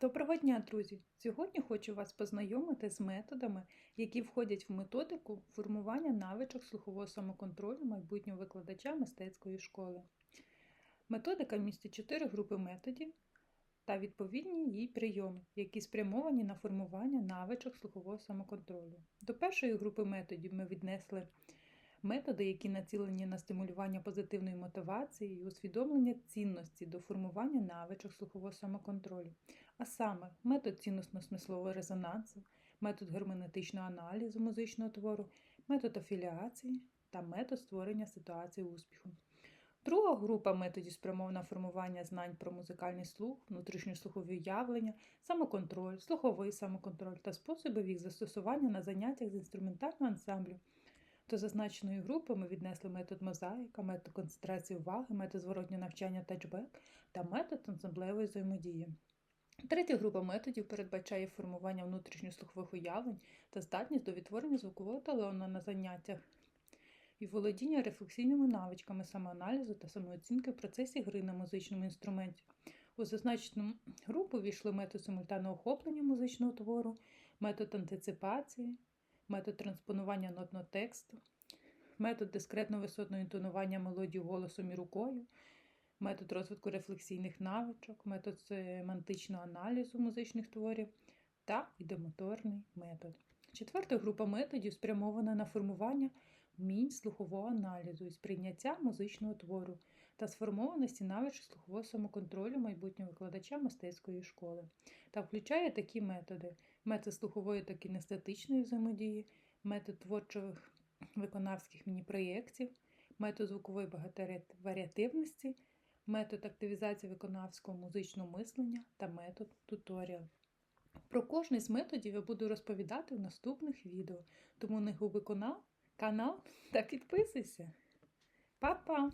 Доброго дня, друзі! Сьогодні хочу вас познайомити з методами, які входять в методику формування навичок слухового самоконтролю майбутнього викладача мистецької школи. Методика містить чотири групи методів та відповідні її прийоми, які спрямовані на формування навичок слухового самоконтролю. До першої групи методів ми віднесли методи, які націлені на стимулювання позитивної мотивації і усвідомлення цінності до формування навичок слухового самоконтролю, а саме метод цінностно-смислового резонансу, метод герменевтичного аналізу музичного твору, метод афіліації та метод створення ситуації успіху. Друга група методів спрямована формування знань про музикальний слух, внутрішньослухові уявлення, самоконтроль, слуховий самоконтроль та способи їх застосування на заняттях з інструментального ансамблю. До зазначеної групи ми віднесли метод мозаїка, метод концентрації уваги, метод зворотнього навчання тачбек та метод ансамблевої взаємодії. Третя група методів передбачає формування внутрішньослухових уявлень та здатність до відтворення звукового талону на заняттях і володіння рефлексійними навичками самоаналізу та самооцінки в процесі гри на музичному інструменті. У зазначену групу війшли метод симультанного охоплення музичного твору, метод антиципації, метод транспонування нотного тексту, метод дискретно-висотного інтонування мелодії голосом і рукою, метод розвитку рефлексійних навичок, метод семантичного аналізу музичних творів та ідемоторний метод. Четверта група методів спрямована на формування вмінь слухового аналізу і сприйняття музичного твору та сформованості навичок слухового самоконтролю майбутнього викладача мистецької школи та включає такі методи: метод слухової та кінестетичної взаємодії, метод творчих виконавських міні-проєктів, метод звукової багатоваріативності, метод активізації виконавського музичного мислення та метод туторіал. Про кожний з методів я буду розповідати в наступних відео, тому не губи канал, канал та підписуйся. Па-па!